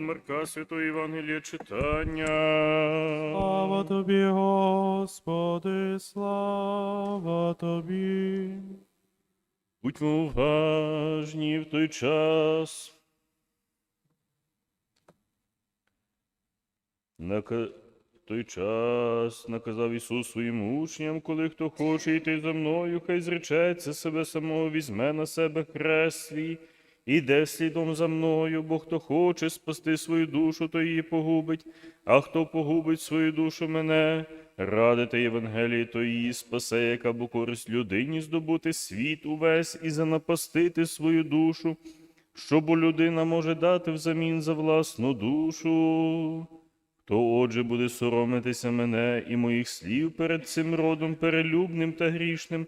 Марка Святої Євангелія читання. Слава тобі, Господи, слава тобі. Будьмо уважні в той час. В той час наказав Ісус своїм учням, коли хто хоче йти за мною, хай зречеться себе самого, візьме на себе хрест свій, іде слідом за мною, бо хто хоче спасти свою душу, то її погубить, а хто погубить свою душу мене, радите Євангелії, то її спасе, яка бо користь людині здобути світ увесь і занапастити свою душу, що бо людина може дати взамін за власну душу. Хто отже буде соромитися мене і моїх слів перед цим родом перелюбним та грішним,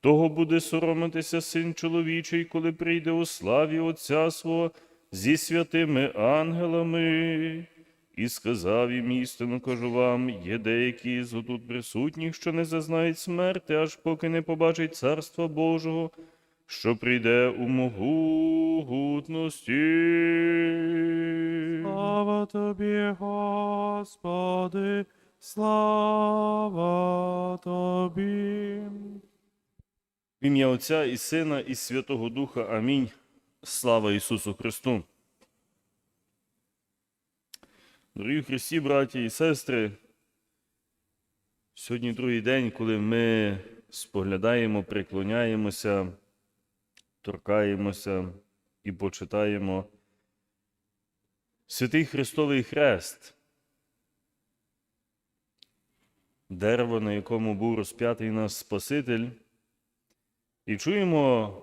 того буде соромитися син чоловічий, коли прийде у славі Отця свого зі святими ангелами. І сказав їм істину, кажу вам, є деякі з отут присутніх, що не зазнають смерти, аж поки не побачать царства Божого, що прийде у могутності. Слава тобі, Господи, слава тобі. В ім'я Отця і Сина, і Святого Духа. Амінь. Слава Ісусу Христу. Дорогі Христі, браті і сестри, сьогодні другий день, коли ми споглядаємо, приклоняємося, торкаємося і почитаємо Святий Христовий Хрест, дерево, на якому був розп'ятий наш Спаситель. І чуємо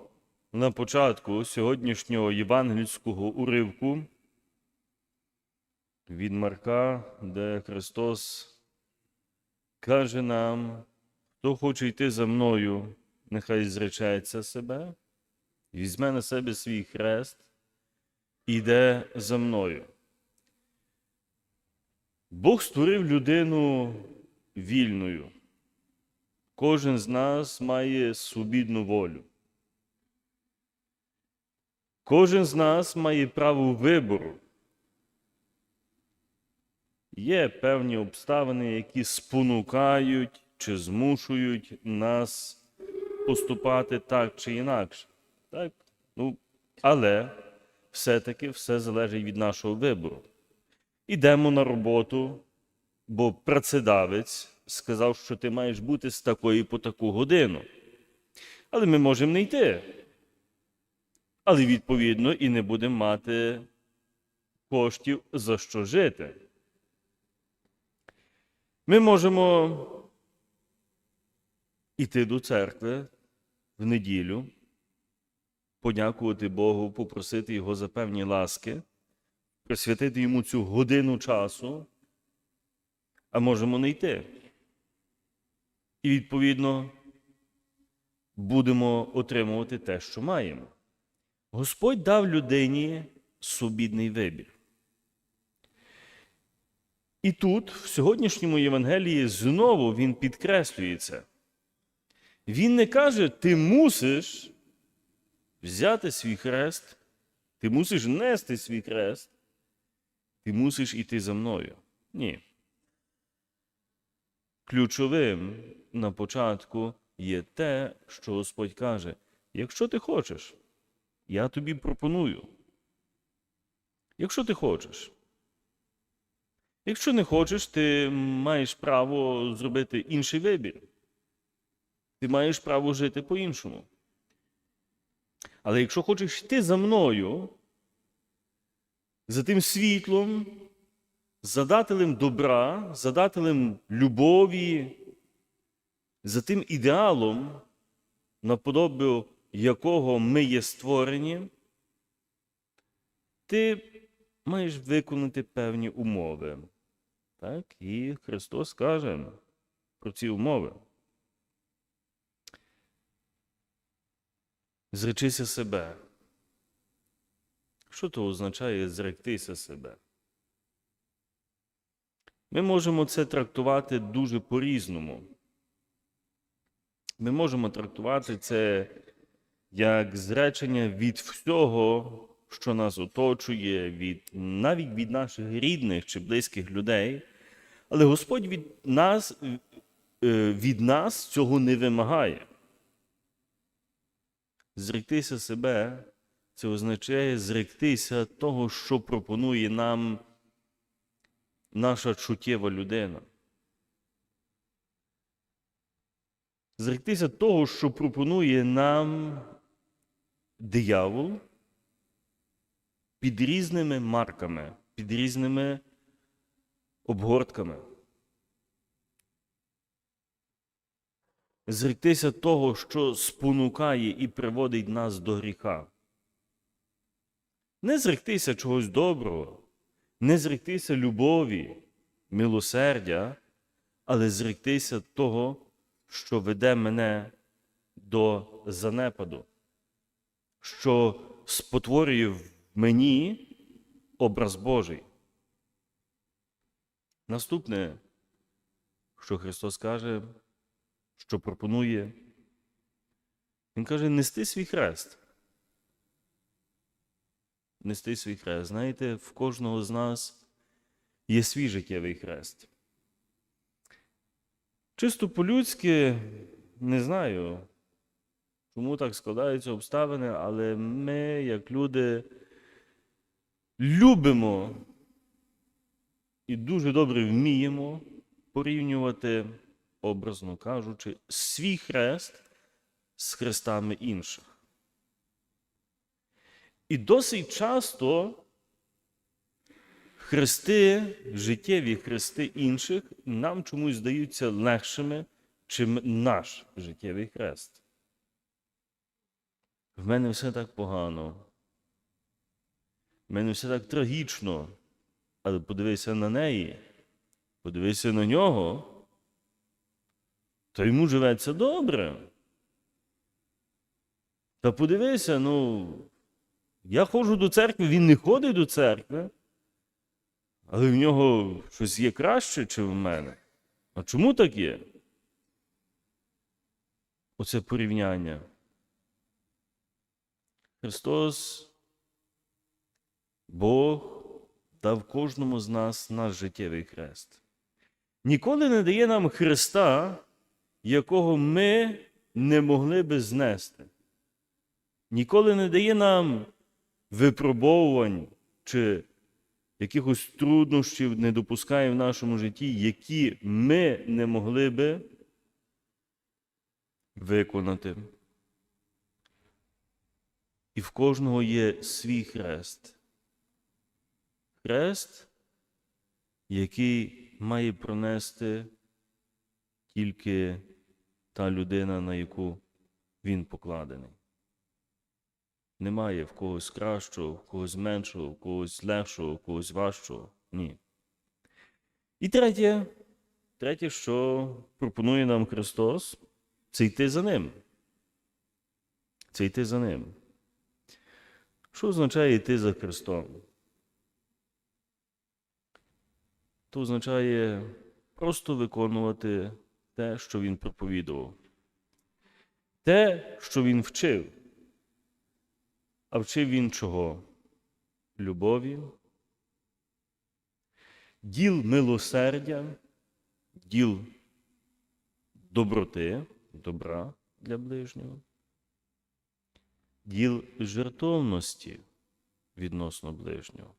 на початку сьогоднішнього євангельського уривку від Марка, де Христос каже нам, хто хоче йти за мною, нехай зречеться себе, візьме на себе свій хрест і йде за мною. Бог створив людину вільною. Кожен з нас має свобідну волю. Кожен з нас має право вибору. Є певні обставини, які спонукають чи змушують нас поступати так чи інакше. Так? Ну, але все-таки все залежить від нашого вибору. Ідемо на роботу, бо працедавець сказав, що ти маєш бути з такої по таку годину. Але ми можемо не йти. Але відповідно і не будемо мати коштів за що жити. Ми можемо йти до церкви в неділю, подякувати Богу, попросити Його за певні ласки, присвятити йому цю годину часу, а можемо не йти. І, відповідно, будемо отримувати те, що маємо. Господь дав людині свобідний вибір. І тут, в сьогоднішньому Євангелії, знову він підкреслюється. Він не каже, ти мусиш взяти свій хрест, ти мусиш нести свій хрест, ти мусиш іти за мною. Ні. Ключовим на початку є те, що Господь каже: якщо ти хочеш, я тобі пропоную. Якщо ти хочеш. Якщо не хочеш, ти маєш право зробити інший вибір. Ти маєш право жити по-іншому. Але якщо хочеш йти за мною, за тим світлом, задателем добра, задателем любові, за тим ідеалом, наподобію якого ми є створені, ти маєш виконати певні умови. Так? І Христос каже про ці умови. Зречися себе. Що то означає зректися себе? Ми можемо це трактувати дуже по-різному. Ми можемо трактувати це як зречення від всього, що нас оточує, від, навіть від наших рідних чи близьких людей. Але Господь від нас, е, від нас цього не вимагає. Зректися себе це означає зректися того, що пропонує нам наша чуттєва людина. Зректися того, що пропонує нам диявол під різними марками, під різними обгортками. Зректися того, що спонукає і приводить нас до гріха. Не зректися чогось доброго, не зректися любові, милосердя, але зректися того, що веде мене до занепаду, що спотворює в мені образ Божий. Наступне, що Христос каже, що пропонує, Він каже, нести свій хрест. Нести свій хрест. Знаєте, в кожного з нас є свій життєвий хрест. Чисто по-людськи, не знаю, чому так складаються обставини, але ми, як люди, любимо і дуже добре вміємо порівнювати, образно кажучи, свій хрест з хрестами інших. І досить часто хрести, життєві хрести інших нам чомусь здаються легшими, чим наш життєвий хрест. В мене все так погано. В мене все так трагічно. Але подивися на неї, подивися на нього, то йому живеться добре. Та подивися, ну, я ходжу до церкви, він не ходить до церкви, але в нього щось є краще, чи в мене. А чому так є? Оце порівняння. Христос, Бог дав кожному з нас наш життєвий хрест. Ніколи не дає нам Христа, якого ми не могли би знести. Ніколи не дає нам випробовувань чи якихось труднощів не допускає в нашому житті, які ми не могли би виконати. І в кожного є свій хрест. Хрест, який має пронести тільки та людина, на яку він покладений. Немає в когось кращого, в когось меншого, в когось легшого, в когось важчого. Ні. І третє, третє, що пропонує нам Христос, це йти за ним. Це йти за ним. Що означає йти за Христом? То означає просто виконувати те, що Він проповідував, те, що Він вчив. А вчив він чого? Любові, діл милосердя, діл доброти, добра для ближнього, діл жертовності відносно ближнього.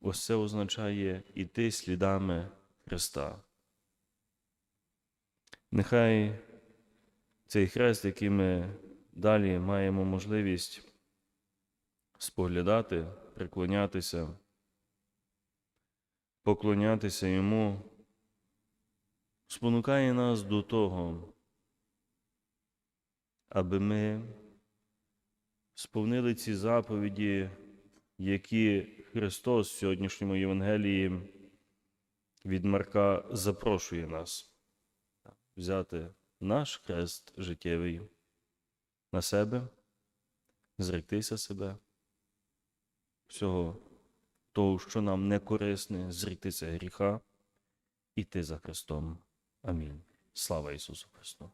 Ось це означає іти слідами Христа. Нехай цей хрест, який ми далі маємо можливість споглядати, приклонятися, поклонятися йому, спонукає нас до того, аби ми сповнили ці заповіді, які Христос в сьогоднішньому Євангелії від Марка запрошує нас взяти наш хрест життєвий на себе, зректися себе, всього того, що нам не корисне, зректися гріха, іти за Христом. Амінь. Слава Ісусу Христу!